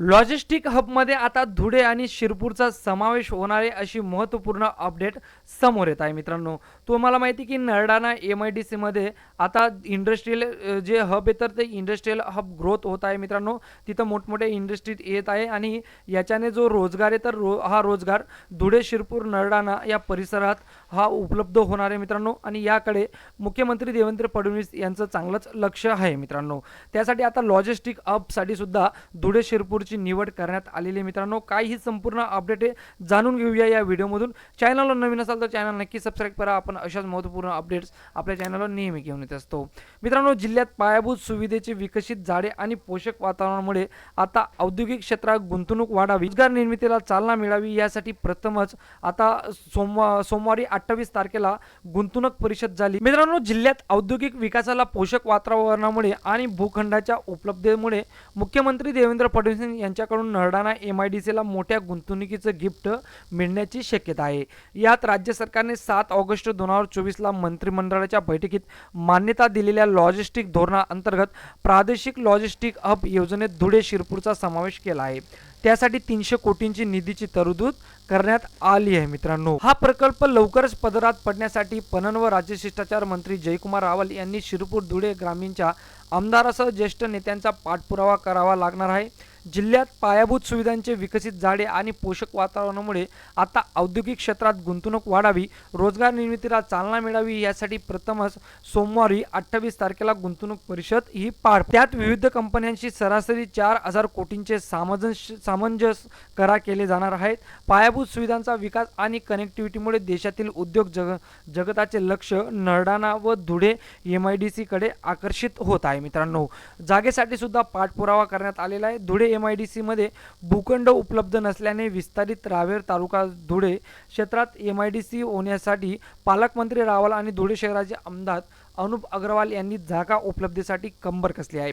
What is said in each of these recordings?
Logistic हबमध्ये आता धुळे आणि शिरपूरचा समावेश होणारे अशी महत्त्वपूर्ण अपडेट समोर येत आहे मित्रांनो. तुम्हाला माहिती की नरडाणा एम आय डी सीमध्ये आता इंडस्ट्रीयल जे हब आहे तर ते इंडस्ट्रीयल हब ग्रोथ होत आहे मित्रांनो. तिथं मोठमोठे इंडस्ट्रीत येत आहे आणि याच्याने जो रोजगार आहे तर रो हा रोजगार धुळे शिरपूर नरडाणा या परिसरात हा उपलब्ध होणार आहे मित्रांनो. आणि याकडे मुख्यमंत्री देवेंद्र फडणवीस यांचं चांगलंच लक्ष आहे मित्रांनो. त्यासाठी आता लॉजिस्टिक हबसाठी सुद्धा धुळे शिरपूरची निवड करण्यात आलेली आहे. मित्रांनो काय ही संपूर्ण अपडेट आहे जाणून घेऊया या व्हिडिओमधून. चॅनलवर नवीन असाल तर चॅनल नक्की सबस्क्राईब करा. आपण अशाच महत्त्वपूर्ण अपडेट्स आपल्या चॅनलवर नेहमी घेऊन येत असतो. मित्रांनो जिल्ह्यात पायाभूत सुविधेचे विकसित झाडे आणि पोषक वातावरणामुळे आता औद्योगिक क्षेत्रात गुंतवणूक वाढावी रोजगार निर्मितीला चालना मिळावी यासाठी प्रथमच आता सोमवार सोमवारी अठ्ठावीस तारखेला गुंतवणूक परिषद झाली. मित्रांनो जिल्ह्यात औद्योगिक विकासाला पोषक वातावरणामुळे आणि भूखंडाच्या उपलब्धतेमुळे मुख्यमंत्री देवेंद्र फडणवीस यांच्याकडून नरडाणा एम आय डी सीला मोठ्या गुंतवणुकीचं गिफ्ट मिळण्याची शक्यता आहे. यात राज्य सरकारने सात ऑगस्ट दोन हजार चोवीसला मंत्रिमंडळाच्या बैठकीत मान्यता दिलेल्या लॉजिस्टिक धोरणाअंतर्गत प्रादेशिक लॉजिस्टिक हब योजनेत धुळे शिरपूरचा समावेश केला आहे. त्यासाठी तीनशे कोटींची निधीची तरतूद करण्यात आली आहे मित्रांनो. हा प्रकल्प लवकरच पदरात पडण्यासाठी पणन व राज्य शिष्टाचार मंत्री जयकुमार रावल यांनी शिरपूर धुळे ग्रामीणच्या आमदारासह ज्येष्ठ नेत्यांचा पाठपुरावा करावा लागणार आहे. जिल्ह्यात पायाभूत सुविधांचे विकसित झाडे आणि पोषक वातावरणामुळे आता औद्योगिक क्षेत्रात गुंतवणूक वाढावी रोजगार निर्मितीला चालना मिळावी यासाठी प्रथमच सोमवारी अठ्ठावीस तारखेला गुंतवणूक परिषद ही पार त्यात विविध कंपन्यांशी सरासरी चार हजार कोटींचे सामंजस सामंजस्य करा केले जाणार आहेत. पायाभूत सुविधांचा विकास आणि कनेक्टिव्हिटीमुळे देशातील उद्योग जग जगताचे लक्ष नरडाणा व धुळे एम आय डी सीकडे आकर्षित होत आहे मित्रांनो. जागेसाठी सुद्धा पाठपुरावा करण्यात आलेला आहे. धुळे एम आय डी सीमध्ये भूखंड उपलब्ध नसल्याने विस्तारित रावेर तालुका धुळे क्षेत्रात एम आय डी सी होण्यासाठी पालकमंत्री रावल आणि धुळे शहराचे आमदार अनुप अग्रवाल यांनी जागा उपलब्धीसाठी कंबर कसली आहे.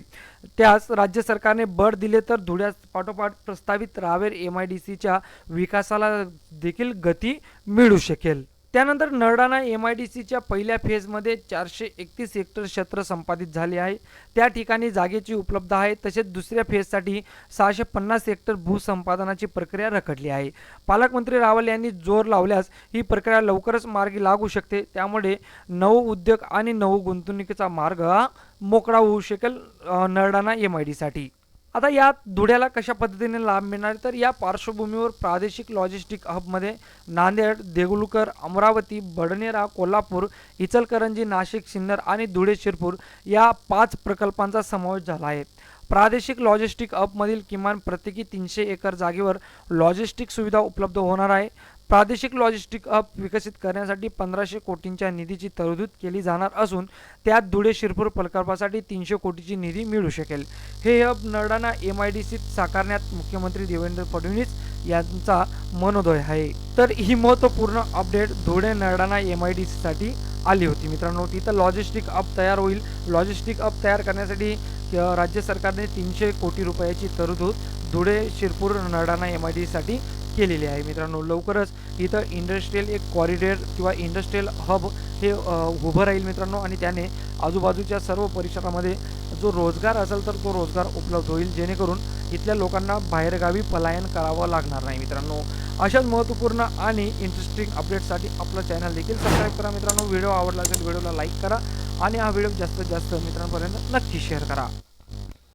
त्यास राज्य सरकारने बळ दिले तर धुळ्यास पाठोपाठ प्रस्तावित रावेर एम आय डी सीच्या विकासाला देखील गती मिळू शकेल. त्यानंतर नरडाणा एम आय डी सीच्या पहिल्या फेजमध्ये चारशे एकतीस हेक्टर क्षेत्र संपादित झाले आहे. त्या ठिकाणी जागेची उपलब्ध आहे. तसेच दुसऱ्या फेजसाठी सहाशे पन्नास हेक्टर भूसंपादनाची प्रक्रिया रखडली आहे. पालकमंत्री रावल यांनी जोर लावल्यास ही प्रक्रिया लवकरच मार्गी लागू शकते. त्यामुळे नऊ उद्योग आणि नऊ गुंतवणुकीचा मार्ग हा मोकळा होऊ शकेल नरडाणा एम आय डीसाठी आता या धुळ्याला कशा पद्धतीने लाभ मिळणार तर या पार्श्वभूमीवर प्रादेशिक लॉजिस्टिक हबमध्ये नांदेड देगलूकर अमरावती बडनेरा कोल्हापूर इचलकरंजी नाशिक सिन्नर आणि धुळे शिरपूर या पाच प्रकल्पांचा समावेश झाला आहे. प्रादेशिक लॉजिस्टिक हबमधील किमान प्रत्येकी तीनशे एकर जागेवर लॉजिस्टिक सुविधा उपलब्ध होणार आहे. प्रादेशिक लॉजिस्टिक हब विकसित करण्यासाठी पंधराशे कोटींच्या निधीची तरतूद केली जाणार असून त्यात धुळे शिरपूर प्रकल्पासाठी तीनशे कोटीची निधी मिळू शकेल. हे hub Nardana M I D सीत साकारण्यात मुख्यमंत्री देवेंद्र फडणवीस यांचा मनोदय आहे. तर ही महत्त्वपूर्ण update Dhule Nardana M I D सीसाठी आली होती. मित्रांनो तिथं लॉजिस्टिक अप तयार होईल. लॉजिस्टिक अप तयार करण्यासाठी राज्य सरकारने तीनशे कोटी रुपयाची तरतूद Dhule Shirpur Nardana M I D साठी केलेली आहे. मित्रांनो लवकरच इथं इंडस्ट्रीयल एक कॉरिडॉर किंवा इंडस्ट्रीयल हब हे उभं राहील मित्रांनो आणि त्याने आजूबाजूच्या सर्व परिसरामध्ये जो रोजगार असेल तर तो रोजगार उपलब्ध होईल. जेणेकरून इथल्या लोकांना बाहेरगावी पलायन करावं लागणार नाही मित्रांनो. अशाच महत्त्वपूर्ण आणि इंटरेस्टिंग अपडेटसाठी आपलं चॅनल देखील सबस्क्राईब करा मित्रांनो. व्हिडिओ आवडला असेल व्हिडिओला लाईक करा आणि हा व्हिडिओ जास्तीत जास्त मित्रांपर्यंत नक्की शेअर करा.